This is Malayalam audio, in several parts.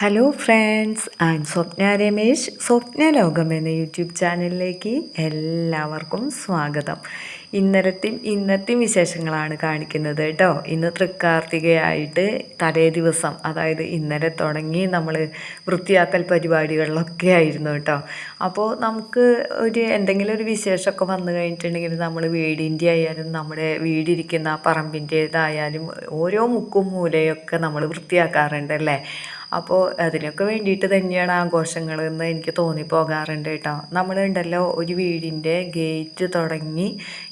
Hello friends and Swapna Ramesh Swapna Lokam എന്ന യൂട്യൂബ് ചാനലിലേക്ക് എല്ലാവർക്കും സ്വാഗതം. ഇന്നലത്തെയും ഇന്നത്തെയും വിശേഷങ്ങളാണ് കാണിക്കുന്നത് കേട്ടോ ഇന്ന് തൃക്കാർത്തികയായിട്ട് തലേ ദിവസം അതായത് ഇന്നലെ തുടങ്ങി നമ്മൾ വൃത്തിയാക്കൽ പരിപാടികളിലൊക്കെ ആയിരുന്നു കേട്ടോ അപ്പോൾ നമുക്ക് ഒരു എന്തെങ്കിലും ഒരു വിശേഷമൊക്കെ വന്നു കഴിഞ്ഞിട്ടുണ്ടെങ്കിൽ നമ്മൾ വീടിന്റെ ആയാലും നമ്മുടെ വീടിരിക്കുന്ന പറമ്പിന്റേതായാലും ഓരോ മുക്കും മൂലയൊക്കെ നമ്മൾ വൃത്തിയാക്കാറുണ്ട് അല്ലേ? അപ്പോൾ അതിനൊക്കെ വേണ്ടിയിട്ട് തന്നെയാണ് ആഘോഷങ്ങൾ എന്ന് എനിക്ക് തോന്നിപ്പോകാറുണ്ട് കേട്ടോ. നമ്മളുണ്ടല്ലോ ഒരു വീടിന്റെ ഗേറ്റ് തുടങ്ങി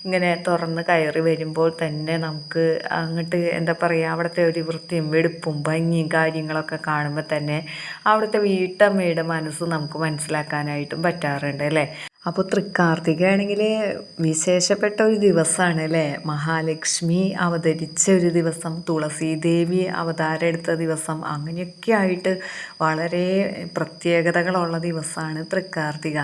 ഇങ്ങനെ തുറന്ന് കയറി വരുമ്പോൾ തന്നെ നമുക്ക് അങ്ങോട്ട് എന്താ പറയുക അവിടുത്തെ ഒരു വൃത്തിയും വെടുപ്പും ഭംഗിയും കാര്യങ്ങളൊക്കെ കാണുമ്പോൾ തന്നെ അവിടുത്തെ വീട്ടമ്മയുടെ മനസ്സ് നമുക്ക് മനസ്സിലാക്കാനായിട്ടും പറ്റാറുണ്ട് അല്ലേ? അപ്പോൾ തൃക്കാർത്തികയാണെങ്കിൽ വിശേഷപ്പെട്ട ഒരു ദിവസമാണ് അല്ലേ? മഹാലക്ഷ്മി അവതരിച്ച ഒരു ദിവസം തുളസീദേവി അവതാരം എടുത്ത ദിവസം അങ്ങനെയൊക്കെ ആയിട്ട് വളരെ പ്രത്യേകതകളുള്ള ദിവസമാണ് തൃക്കാർത്തിക.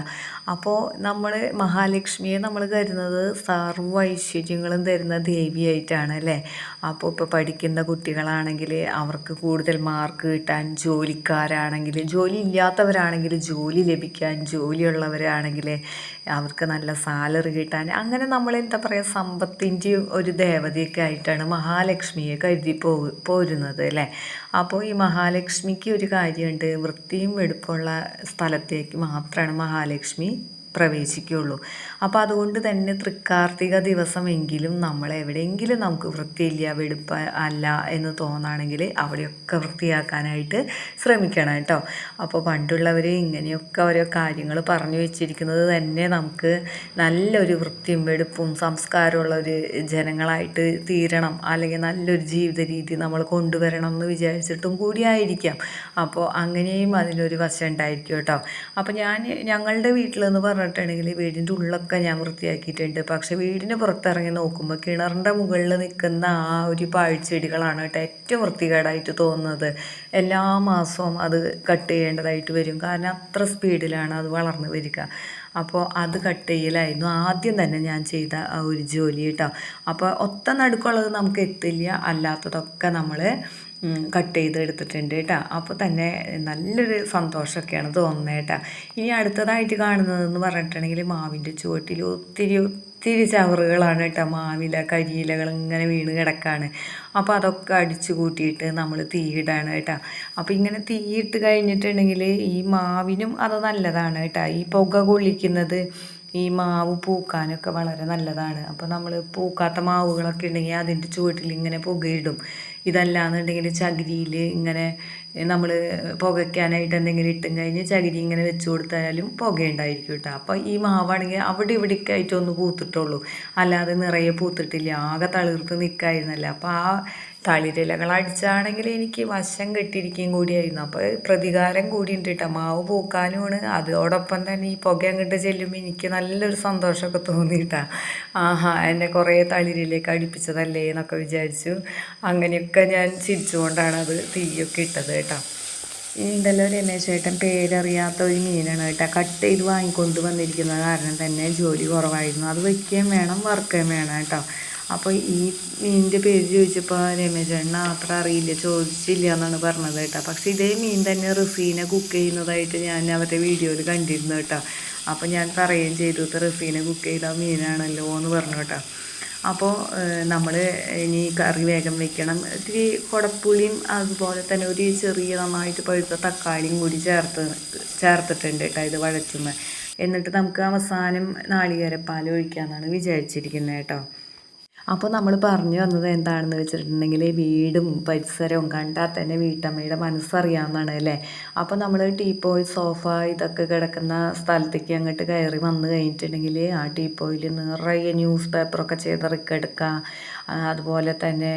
അപ്പോൾ നമ്മൾ മഹാലക്ഷ്മിയെ നമ്മൾ കരുതുന്നത് സർവ ഐശ്വര്യങ്ങളും തരുന്ന ദേവിയായിട്ടാണ് അല്ലേ അപ്പോൾ ഇപ്പോൾ പഠിക്കുന്ന കുട്ടികളാണെങ്കിൽ അവർക്ക് കൂടുതൽ മാർക്ക് കിട്ടാൻ ജോലിക്കാരാണെങ്കിൽ ജോലി ഇല്ലാത്തവരാണെങ്കിൽ ജോലി ലഭിക്കാൻ ജോലിയുള്ളവരാണെങ്കിൽ അവർക്ക് നല്ല സാലറി കിട്ടാൻ അങ്ങനെ നമ്മൾ എന്താ പറയുക സമ്പത്തിന്റെ ഒരു ദേവതയൊക്കെ ആയിട്ടാണ് മഹാലക്ഷ്മിയെ കരുതി പോ പോരുന്നത് അല്ലേ? അപ്പോൾ ഈ മഹാലക്ഷ്മിക്ക് ഒരു കാര്യമുണ്ട്. വൃത്തിയും വെടുപ്പുള്ള സ്ഥലത്തേക്ക് മാത്രമാണ് മഹാലക്ഷ്മി പ്രവേശിക്കുകയുള്ളൂ. അപ്പോൾ അതുകൊണ്ട് തന്നെ തൃക്കാർത്തിക ദിവസമെങ്കിലും നമ്മൾ എവിടെയെങ്കിലും നമുക്ക് വൃത്തിയില്ല വെടുപ്പ് അല്ല എന്ന് തോന്നുകയാണെങ്കിൽ അവിടെയൊക്കെ വൃത്തിയാക്കാനായിട്ട് ശ്രമിക്കണം കേട്ടോ. അപ്പോൾ പണ്ടുള്ളവർ ഇങ്ങനെയൊക്കെ ഓരോ കാര്യങ്ങൾ പറഞ്ഞു വെച്ചിരിക്കുന്നത് തന്നെ നമുക്ക് നല്ലൊരു വൃത്തിയും വെടുപ്പും സംസ്കാരമുള്ള ഒരു ജനങ്ങളായിട്ട് തീരണം. അല്ലെങ്കിൽ നല്ലൊരു ജീവിത രീതി നമ്മൾ കൊണ്ടുവരണം എന്ന് വിചാരിച്ചിട്ടും കൂടിയായിരിക്കാം അപ്പോൾ അങ്ങനെയും അതിനൊരു വശം ഉണ്ടായിരിക്കും കേട്ടോ. അപ്പോൾ ഞാൻ ഞങ്ങളുടെ വീട്ടിലെന്ന് പറഞ്ഞാൽ പറഞ്ഞിട്ടുണ്ടെങ്കിൽ വീടിന്റെ ഉള്ളൊക്കെ ഞാൻ വൃത്തിയാക്കിയിട്ടുണ്ട്. പക്ഷേ വീടിന് പുറത്തിറങ്ങി നോക്കുമ്പോൾ കിണറിന്റെ മുകളിൽ നിൽക്കുന്ന ആ ഒരു പാഴ്ചെടികളാണ് കേട്ടോ ഏറ്റവും വൃത്തികേടായിട്ട് തോന്നുന്നത്. എല്ലാ മാസവും അത് കട്ട് ചെയ്യേണ്ടതായിട്ട് വരും. കാരണം അത്ര സ്പീഡിലാണ് അത് വളർന്നു വരിക. അപ്പോൾ അത് കട്ട് ചെയ്യലായിരുന്നു. ആദ്യം തന്നെ ഞാൻ ചെയ്ത ആ ഒരു ജോലി കേട്ടോ. അപ്പോൾ ഒത്ത നടുക്കുള്ളത് നമുക്ക് എത്തില്ല. അല്ലാത്തതൊക്കെ നമ്മൾ കട്ട് ചെയ്ത് എടുത്തിട്ടുണ്ട് കേട്ടോ അപ്പോൾ തന്നെ നല്ലൊരു സന്തോഷമൊക്കെയാണ് തോന്നുന്നത് കേട്ടോ ഇനി അടുത്തതായിട്ട് കാണുന്നതെന്ന് പറഞ്ഞിട്ടുണ്ടെങ്കിൽ മാവിന്റെ ചുവട്ടിൽ ഒത്തിരി ഒത്തിരി ചവറുകളാണ് കേട്ടോ മാവില കരിയിലകൾ ഇങ്ങനെ വീണ് കിടക്കാണ്. അപ്പോൾ അതൊക്കെ അടിച്ചു കൂട്ടിയിട്ട് നമ്മൾ തീയിടാണ് കേട്ടോ അപ്പോൾ ഇങ്ങനെ തീയിട്ട് കഴിഞ്ഞിട്ടുണ്ടെങ്കിൽ ഈ മാവിനും അത് നല്ലതാണ് കേട്ടോ ഈ പുക കൊള്ളിക്കുന്നത് ഈ മാവ് പൂക്കാനൊക്കെ വളരെ നല്ലതാണ്. അപ്പോൾ നമ്മൾ പൂക്കാത്ത മാവുകളൊക്കെ ഉണ്ടെങ്കിൽ അതിന്റെ ചുവട്ടിൽ ഇങ്ങനെ പുകയിടും. ഇതല്ലാന്നുണ്ടെങ്കിൽ ചകിരിയിൽ ഇങ്ങനെ നമ്മൾ പുകയ്ക്കാനായിട്ട് എന്തെങ്കിലും ഇട്ടും കഴിഞ്ഞ് ചകിരി ഇങ്ങനെ വെച്ച് കൊടുത്താലും പുകയുണ്ടായിരിക്കും കേട്ടോ അപ്പോൾ ഈ മാവാണെങ്കിൽ അവിടെ ഇവിടേക്ക് ആയിട്ടൊന്ന് പൂത്തിട്ടുള്ളൂ. അല്ലാതെ നിറയെ പൂത്തിട്ടില്ല. ആകെ തളിർത്ത് നിൽക്കായിരുന്നല്ലോ അപ്പോൾ ആ തളിരിലകൾ അടിച്ചാണെങ്കിൽ എനിക്ക് വശം കെട്ടിയിരിക്കുകയും കൂടിയായിരുന്നു. അപ്പോൾ പ്രതികാരം കൂടിയുണ്ട് കേട്ടോ. മാവ് പൂക്കാനുമാണ്. അതോടൊപ്പം തന്നെ ഈ പുക അങ്ങോട്ട് ചെല്ലുമ്പോൾ എനിക്ക് നല്ലൊരു സന്തോഷമൊക്കെ തോന്നിയിട്ടാ ആഹാ എന്നെ കുറേ തളിരിലേക്ക് അടുപ്പിച്ചതല്ലേ എന്നൊക്കെ വിചാരിച്ചു. അങ്ങനെയൊക്കെ ഞാൻ ചിരിച്ചുകൊണ്ടാണ് അത് തീയൊക്കെ ഇട്ടത് കേട്ടോ. ഉണ്ടല്ലോ രമേശ് ചേട്ടൻ പേരറിയാത്ത ഒരു മീനാണ് കേട്ടോ. കട്ട് ചെയ്ത് വാങ്ങിക്കൊണ്ട് വന്നിരിക്കുന്ന കാരണം തന്നെ ജോലി കുറവായിരുന്നു. അത് വയ്ക്കുകയും വേണം വറുക്കുകയും വേണം കേട്ടോ. അപ്പോൾ ഈ മീനിന്റെ പേര് ചോദിച്ചപ്പോൾ രമേശേട്ടന് അത്ര അറിയില്ല ചോദിച്ചില്ല എന്നാണ് പറഞ്ഞത് കേട്ടോ. പക്ഷേ ഇതേ മീൻ തന്നെ റഫീന കുക്ക് ചെയ്യുന്നതായിട്ട് ഞാൻ അവരുടെ വീഡിയോയിൽ കണ്ടിരുന്നു കേട്ടോ. അപ്പോൾ ഞാൻ പറയുകയും ചെയ്തു റഫീന കുക്ക് ചെയ്ത മീനാണല്ലോ എന്ന് പറഞ്ഞു കേട്ടോ. അപ്പോൾ നമ്മൾ ഇനി കറി വേഗം വെക്കണം. ഇത്തിരി കുടപ്പുളിയും അതുപോലെ തന്നെ ഒരു ചെറിയ നന്നായിട്ട് പഴുത്ത തക്കാളിയും കൂടി ചേർത്ത് ചേർത്തിട്ടുണ്ട് കേട്ടോ ഇത് വഴറ്റുമ്പോൾ. എന്നിട്ട് നമുക്ക് അവസാനം നാളികേരപ്പാൽ ഒഴിക്കാമെന്നാണ് വിചാരിച്ചിരിക്കുന്നത് കേട്ടോ. അപ്പോൾ നമ്മൾ പറഞ്ഞു വന്നത് എന്താണെന്ന് വെച്ചിട്ടുണ്ടെങ്കിൽ വീടും പരിസരവും കണ്ടാൽ തന്നെ വീട്ടമ്മയുടെ മനസ്സറിയാവുന്നതാണ് അല്ലേ? അപ്പോൾ നമ്മൾ ടീപ്പോയ് സോഫ ഇതൊക്കെ കിടക്കുന്ന സ്ഥലത്തേക്ക് അങ്ങോട്ട് കയറി വന്നു കഴിഞ്ഞിട്ടുണ്ടെങ്കിൽ ആ ടീപ്പോയിൽ നിറയെ ന്യൂസ് പേപ്പറൊക്കെ ചെയ്തിറക്കെടുക്കുക അതുപോലെ തന്നെ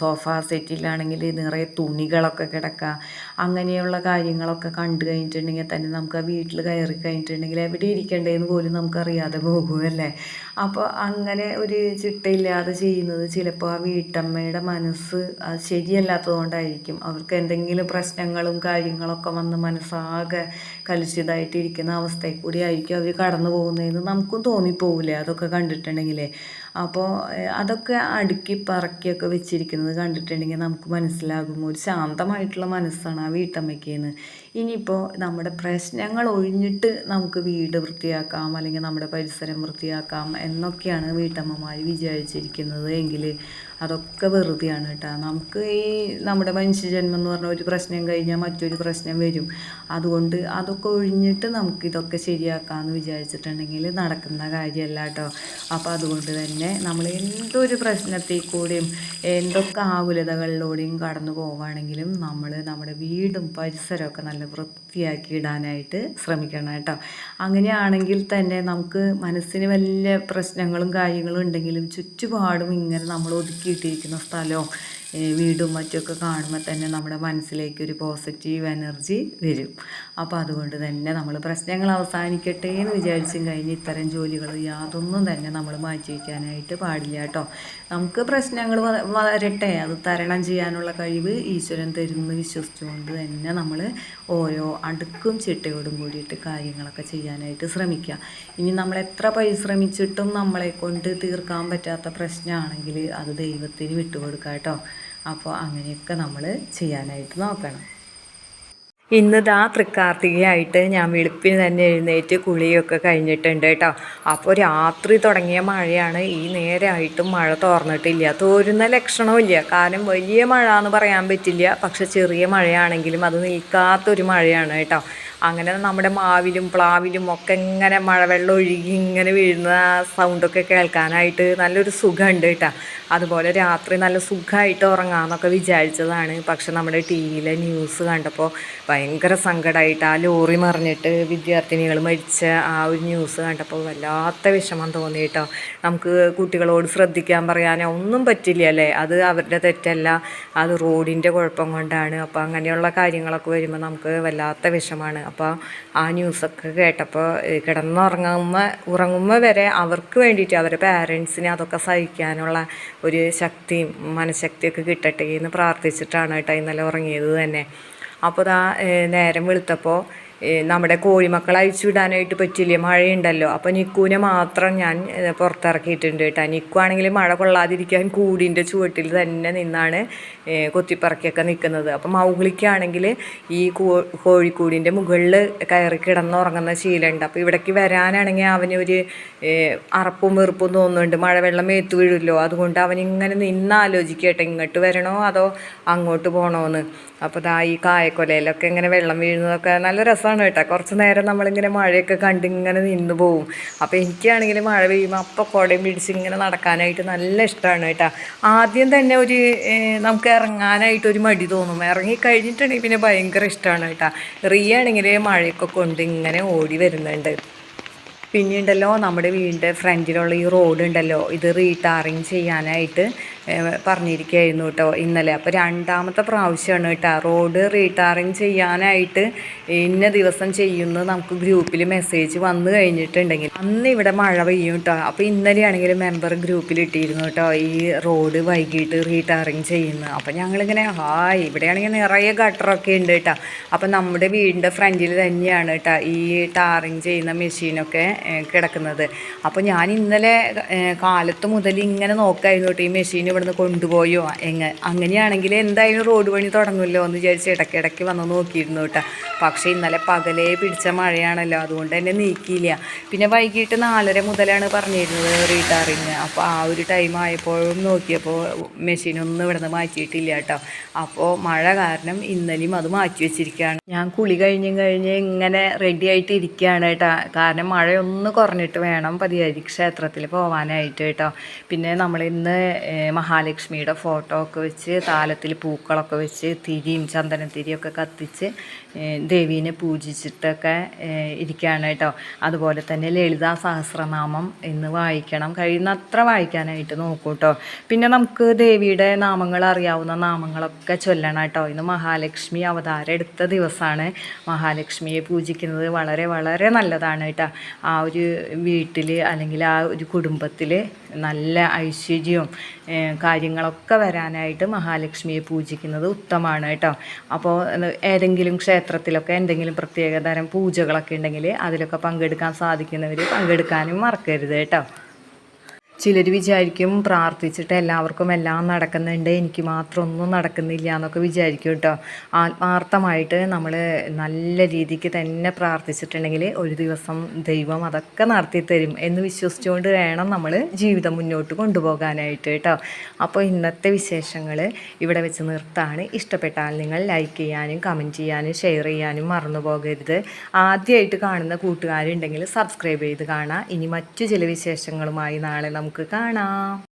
സോഫ സെറ്റിലാണെങ്കിൽ നിറയെ തുണികളൊക്കെ കിടക്കുക. അങ്ങനെയുള്ള കാര്യങ്ങളൊക്കെ കണ്ടു കഴിഞ്ഞിട്ടുണ്ടെങ്കിൽ തന്നെ നമുക്ക് ആ വീട്ടിൽ കയറി കഴിഞ്ഞിട്ടുണ്ടെങ്കിൽ എവിടെ ഇരിക്കേണ്ടതെന്ന് പോലും നമുക്കറിയാതെ പോകുമല്ലേ അപ്പോൾ അങ്ങനെ ഒരു ചിട്ടയില്ലാതെ ചെയ്യുന്നത് ചിലപ്പോൾ ആ വീട്ടമ്മയുടെ മനസ്സ് അത് ശരിയല്ലാത്തതുകൊണ്ടായിരിക്കും അവർക്ക് എന്തെങ്കിലും പ്രശ്നങ്ങളും കാര്യങ്ങളൊക്കെ വന്ന് മനസ്സാകെ കലുഷിതായിട്ടിരിക്കുന്ന അവസ്ഥയിൽ കൂടി ആയിരിക്കും അവർ കടന്നു പോകുന്നതെന്ന് നമുക്കും തോന്നിപ്പോവില്ലേ അതൊക്കെ കണ്ടിട്ടുണ്ടെങ്കിലേ? അപ്പോൾ അതൊക്കെ അടുക്കി പറക്കിയൊക്കെ വെച്ചിരിക്കുന്നത് കണ്ടിട്ടുണ്ടെങ്കിൽ നമുക്ക് മനസ്സിലാകും. ഒരു ശാന്തമായിട്ടുള്ള മനസ്സാണ് ആ വീട്ടമ്മയ്ക്കെന്ന്. ഇനിയിപ്പോൾ നമ്മുടെ പ്രശ്നങ്ങൾ ഒഴിഞ്ഞിട്ട് നമുക്ക് വീട് വൃത്തിയാക്കാം അല്ലെങ്കിൽ നമ്മുടെ പരിസരം വൃത്തിയാക്കാം എന്നൊക്കെയാണ് വീട്ടമ്മമാർ വിചാരിച്ചിരിക്കുന്നത് എങ്കിൽ അതൊക്കെ വെറുതെയാണ് കേട്ടോ. നമുക്ക് ഈ നമ്മുടെ മനുഷ്യജന്മം എന്ന് പറഞ്ഞ ഒരു പ്രശ്നം കഴിഞ്ഞാൽ മറ്റൊരു പ്രശ്നം വരും. അതുകൊണ്ട് അതൊക്കെ ഒഴിഞ്ഞിട്ട് നമുക്ക് ഇതൊക്കെ ശരിയാക്കാമെന്ന് വിചാരിച്ചിട്ടുണ്ടെങ്കിൽ നടക്കുന്ന കാര്യമല്ല കേട്ടോ. അപ്പോൾ അതുകൊണ്ട് തന്നെ നമ്മൾ എന്തൊരു പ്രശ്നത്തിൽ കൂടിയും എന്തൊക്കെ ആകുലതകളിലൂടെയും കടന്നു പോവുകയാണെങ്കിലും നമ്മൾ നമ്മുടെ വീടും പരിസരമൊക്കെ നല്ല വൃത്തിയാക്കി ഇടാനായിട്ട് ശ്രമിക്കണം കേട്ടോ. അങ്ങനെയാണെങ്കിൽ തന്നെ നമുക്ക് മനസ്സിന് വലിയ പ്രശ്നങ്ങളും കാര്യങ്ങളും ഉണ്ടെങ്കിലും ചുറ്റുപാടും ഇങ്ങനെ നമ്മൾ ഒതുക്കിയിട്ടിരിക്കുന്ന സ്ഥലവും വീടും മറ്റുമൊക്കെ കാണുമ്പോൾ തന്നെ നമ്മുടെ മനസ്സിലേക്ക് ഒരു പോസിറ്റീവ് എനർജി വരും. അപ്പോൾ അതുകൊണ്ട് തന്നെ നമ്മൾ പ്രശ്നങ്ങൾ അവസാനിക്കട്ടെ എന്ന് വിചാരിച്ചും കഴിഞ്ഞ് ഇത്തരം ജോലികൾ യാതൊന്നും തന്നെ നമ്മൾ മാറ്റി വയ്ക്കാനായിട്ട് പാടില്ല കേട്ടോ. നമുക്ക് പ്രശ്നങ്ങൾ വരട്ടെ. അത് തരണം ചെയ്യാനുള്ള കഴിവ് ഈശ്വരൻ തരുന്നു വിശ്വസിച്ചുകൊണ്ട് തന്നെ നമ്മൾ ഓരോ അടുക്കും ചിട്ടയോടും കൂടിയിട്ട് കാര്യങ്ങളൊക്കെ ചെയ്യാനായിട്ട് ശ്രമിക്കുക. ഇനി നമ്മൾ എത്ര പരിശ്രമിച്ചിട്ടും നമ്മളെ കൊണ്ട് തീർക്കാൻ പറ്റാത്ത പ്രശ്നമാണെങ്കിൽ അത് ദൈവത്തിന് വിട്ടുകൊടുക്കുക കേട്ടോ. അപ്പോൾ അങ്ങനെയൊക്കെ നമ്മൾ ചെയ്യാനായിട്ട് നോക്കണം. ഇന്നിതാ തൃക്കാർത്തികയായിട്ട് ഞാൻ വെളുപ്പിന് തന്നെ എഴുന്നേറ്റ് കുളിയൊക്കെ കഴിഞ്ഞിട്ടുണ്ട് കേട്ടോ. അപ്പോൾ രാത്രി തുടങ്ങിയ മഴയാണ്. ഈ നേരമായിട്ടും മഴ തോർന്നിട്ടില്ല. തോരുന്ന ലക്ഷണമില്ല കാരണം വലിയ മഴ എന്ന് പറയാൻ പറ്റില്ല. പക്ഷെ ചെറിയ മഴയാണെങ്കിലും അത് നിൽക്കാത്തൊരു മഴയാണ് കേട്ടോ. അങ്ങനെ നമ്മുടെ മാവിലും പ്ലാവിലും ഒക്കെ ഇങ്ങനെ മഴവെള്ളം ഒഴുകി ഇങ്ങനെ വീഴുന്ന ആ സൗണ്ടൊക്കെ കേൾക്കാനായിട്ട് നല്ലൊരു സുഖമുണ്ട് കേട്ടോ. അതുപോലെ രാത്രി നല്ല സുഖമായിട്ട് ഉറങ്ങാമെന്നൊക്കെ വിചാരിച്ചതാണ്. പക്ഷെ നമ്മുടെ ടി വിയിലെ ന്യൂസ് കണ്ടപ്പോൾ ഭയങ്കര സങ്കടമായിട്ട് ആ ലോറി മറിഞ്ഞിട്ട് വിദ്യാർത്ഥിനികൾ മരിച്ച ആ ഒരു ന്യൂസ് കണ്ടപ്പോൾ വല്ലാത്ത വിഷമം തോന്നി കേട്ടോ. നമുക്ക് കുട്ടികളോട് ശ്രദ്ധിക്കാൻ പറയാനോ ഒന്നും പറ്റില്ല അല്ലേ? അത് അവരുടെ തെറ്റല്ല. അത് റോഡിന്റെ കുഴപ്പം കൊണ്ടാണ്. അപ്പോൾ അങ്ങനെയുള്ള കാര്യങ്ങളൊക്കെ വരുമ്പോൾ നമുക്ക് വല്ലാത്ത വിഷമാണ് അപ്പോൾ ആ ന്യൂസൊക്കെ കേട്ടപ്പോൾ കിടന്നുറങ്ങുമ്പ ഉറങ്ങുമ്പോൾ വരെ അവർക്ക് വേണ്ടിയിട്ട് അവരുടെ പാരൻസിനെ അതൊക്കെ സഹിക്കാനുള്ള ഒരു ശക്തിയും മനഃശക്തിയൊക്കെ കിട്ടട്ടെ എന്ന് പ്രാർത്ഥിച്ചിട്ടാണ് കേട്ടോ ഇന്നലെ ഉറങ്ങിയത് തന്നെ. അപ്പോൾ ആ നേരം വെളുത്തപ്പോൾ നമ്മുടെ കോഴിമക്കളെ അയച്ചു വിടാനായിട്ട് പറ്റില്ല? മഴയുണ്ടല്ലോ. അപ്പോൾ നിക്കുവിനെ മാത്രം ഞാൻ പുറത്തിറക്കിയിട്ടുണ്ട് കേട്ടോ. നിക്കുവാണെങ്കിൽ മഴ കൊള്ളാതിരിക്കാൻ കൂടിന്റെ ചുവട്ടിൽ തന്നെ നിന്നാണ് കൊത്തിപ്പറക്കിയൊക്കെ നിൽക്കുന്നത്. അപ്പോൾ മൗഗ്ലിക്കാണെങ്കിൽ ഈ കോഴിക്കൂടിന്റെ മുകളിൽ കയറി കിടന്നുറങ്ങുന്ന ശീലമുണ്ട്. അപ്പോൾ ഇവിടേക്ക് വരാനാണെങ്കിൽ അവന് ഒരു അറപ്പും വെറുപ്പും തോന്നുന്നുണ്ട്. മഴവെള്ളം മേത്ത് വീഴുമല്ലോ. അതുകൊണ്ട് അവനിങ്ങനെ നിന്നാലോചിക്കട്ടെ ഇങ്ങോട്ട് വരണോ അതോ അങ്ങോട്ട് പോകണോന്ന് അപ്പോൾ ദാ ഈ കായക്കൊലയിലൊക്കെ ഇങ്ങനെ വെള്ളം വീഴുന്നതൊക്കെ നല്ല രസമാണ് കേട്ടോ. കുറച്ച് നേരം നമ്മളിങ്ങനെ മഴയൊക്കെ കണ്ട് ഇങ്ങനെ നിന്ന് പോവും. അപ്പോൾ എനിക്കാണെങ്കിൽ മഴ പെയ്യുമ്പോൾ അപ്പോൾ കുടയും പിടിച്ച് ഇങ്ങനെ നടക്കാനായിട്ട് നല്ല ഇഷ്ടമാണ് കേട്ടോ. ആദ്യം തന്നെ ഒരു നമുക്ക് ഇറങ്ങാനായിട്ട് ഒരു മടി തോന്നും. ഇറങ്ങി കഴിഞ്ഞിട്ടുണ്ടെങ്കിൽ പിന്നെ ഭയങ്കര ഇഷ്ടമാണ് കേട്ടോ. റിയ ആണെങ്കിൽ മഴയൊക്കെ കൊണ്ട് ഇങ്ങനെ ഓടി വരുന്നുണ്ട്. പിന്നെയുണ്ടല്ലോ നമ്മുടെ വീടിന്റെ ഫ്രണ്ടിലുള്ള ഈ റോഡ് ഉണ്ടല്ലോ ഇത് റീടാറിങ് ചെയ്യാനായിട്ട് പറഞ്ഞിരിക്കുകയായിരുന്നു കേട്ടോ ഇന്നലെ. അപ്പോൾ രണ്ടാമത്തെ പ്രാവശ്യമാണ് കേട്ടോ റോഡ് റീടാറിങ് ചെയ്യാനായിട്ട് ഇന്ന ദിവസം ചെയ്യുന്നത് നമുക്ക് ഗ്രൂപ്പിൽ മെസ്സേജ് വന്നു കഴിഞ്ഞിട്ടുണ്ടെങ്കിൽ. അന്ന് ഇവിടെ മഴ പെയ്യും കേട്ടോ. അപ്പോൾ ഇന്നലെ ആണെങ്കിൽ മെമ്പർ ഗ്രൂപ്പിൽ ഇട്ടിരുന്നു കേട്ടോ ഈ റോഡ് വൈകിട്ട് റീടാറിങ് ചെയ്യുന്നത് അപ്പോൾ ഞങ്ങളിങ്ങനെ ഹായ് ഇവിടെയാണെങ്കിൽ നിറയെ ഗട്ടറൊക്കെ ഉണ്ട് കേട്ടോ. അപ്പോൾ നമ്മുടെ വീടിന്റെ ഫ്രണ്ടിൽ തന്നെയാണ് കേട്ടോ ഈ ടാറിങ് ചെയ്യുന്ന മെഷീനൊക്കെ കിടക്കുന്നത്. അപ്പോൾ ഞാൻ ഇന്നലെ കാലത്ത് മുതൽ ഇങ്ങനെ നോക്കായിരുന്നു കേട്ടോ ഈ മെഷീൻ ഇവിടുന്ന് കൊണ്ടുപോയോ? എങ്ങ അങ്ങനെയാണെങ്കിൽ എന്തായാലും റോഡ് പണി തുടങ്ങുമല്ലോ എന്ന് വിചാരിച്ച് ഇടയ്ക്കിടയ്ക്ക് വന്ന് നോക്കിയിരുന്നു കേട്ടോ. പക്ഷേ ഇന്നലെ പകലേ പിടിച്ച മഴയാണല്ലോ അതുകൊണ്ട് തന്നെ നീക്കിയില്ല. പിന്നെ വൈകിട്ട് നാലര മുതലാണ് പറഞ്ഞിരുന്നത് റീടാറിങ്. അപ്പോൾ ആ ഒരു ടൈം ആയപ്പോഴും നോക്കിയപ്പോൾ മെഷീനൊന്നും ഇവിടുന്ന് മാറ്റിയിട്ടില്ല കേട്ടോ. അപ്പോൾ മഴ കാരണം ഇന്നലെയും അത് മാറ്റി വെച്ചിരിക്കുകയാണ്. ഞാൻ കുളി കഴിഞ്ഞും കഴിഞ്ഞ് ഇങ്ങനെ റെഡി ആയിട്ട് ഇരിക്കുകയാണ് കേട്ടോ. കാരണം മഴയൊന്ന് കുറഞ്ഞിട്ട് വേണം പതിയാരി ക്ഷേത്രത്തിൽ പോകാനായിട്ട് കേട്ടോ. പിന്നെ നമ്മൾ ഇന്ന് മഹാലക്ഷ്മിയുടെ ഫോട്ടോ ഒക്കെ വെച്ച് താലത്തിൽ പൂക്കളൊക്കെ വെച്ച് തിരിയും ചന്ദനത്തിരിയൊക്കെ കത്തിച്ച് ദേവീനെ പൂജിച്ചിട്ടൊക്കെ ഇരിക്കുകയാണ് കേട്ടോ. അതുപോലെ തന്നെ ലളിതാ സഹസ്രനാമം ഇന്ന് വായിക്കണം. കഴിയുന്നത്ര വായിക്കാനായിട്ട് നോക്കൂ കേട്ടോ. പിന്നെ നമുക്ക് ദേവിയുടെ നാമങ്ങൾ അറിയാവുന്ന നാമങ്ങളൊക്കെ ചൊല്ലണം കേട്ടോ. ഇന്ന് മഹാലക്ഷ്മി അവതാരം എടുത്ത ദിവസമാണ്. മഹാലക്ഷ്മിയെ പൂജിക്കുന്നത് വളരെ വളരെ നല്ലതാണ് കേട്ടോ. ആ ഒരു വീട്ടിൽ അല്ലെങ്കിൽ ആ ഒരു കുടുംബത്തിൽ നല്ല ഐശ്വര്യവും കാര്യങ്ങളൊക്കെ വരാനായിട്ട് മഹാലക്ഷ്മിയെ പൂജിക്കുന്നത് ഉത്തമമാണ് കേട്ടോ. അപ്പോൾ ഏതെങ്കിലും ക്ഷേത്രത്തിലൊക്കെ എന്തെങ്കിലും പ്രത്യേകതരം പൂജകളൊക്കെ ഉണ്ടെങ്കിൽ അതിലൊക്കെ പങ്കെടുക്കാൻ സാധിക്കുന്നവർ പങ്കെടുക്കാനും മറക്കരുത് കേട്ടോ. ചിലർ വിചാരിക്കും പ്രാർത്ഥിച്ചിട്ട് എല്ലാവർക്കും എല്ലാം നടക്കുന്നുണ്ട് എനിക്ക് മാത്രം ഒന്നും നടക്കുന്നില്ല എന്നൊക്കെ വിചാരിക്കും കേട്ടോ. ആത്മാർത്ഥമായിട്ട് നമ്മൾ നല്ല രീതിക്ക് തന്നെ പ്രാർത്ഥിച്ചിട്ടുണ്ടെങ്കിൽ ഒരു ദിവസം ദൈവം അതൊക്കെ നടത്തി തരും എന്ന് വിശ്വസിച്ചുകൊണ്ട് വേണം നമ്മൾ ജീവിതം മുന്നോട്ട് കൊണ്ടുപോകാനായിട്ട് കേട്ടോ. അപ്പോൾ ഇന്നത്തെ വിശേഷങ്ങൾ ഇവിടെ വെച്ച് നിർത്താണ്. ഇഷ്ടപ്പെട്ടാൽ നിങ്ങൾ ലൈക്ക് ചെയ്യാനും കമന്റ് ചെയ്യാനും ഷെയർ ചെയ്യാനും മറന്നു പോകരുത്. ആദ്യമായിട്ട് കാണുന്ന കൂട്ടുകാരുണ്ടെങ്കിൽ സബ്സ്ക്രൈബ് ചെയ്ത് കാണാം. ഇനി മറ്റു ചില വിശേഷങ്ങളുമായി നാളെ നമുക്ക് കാണാം.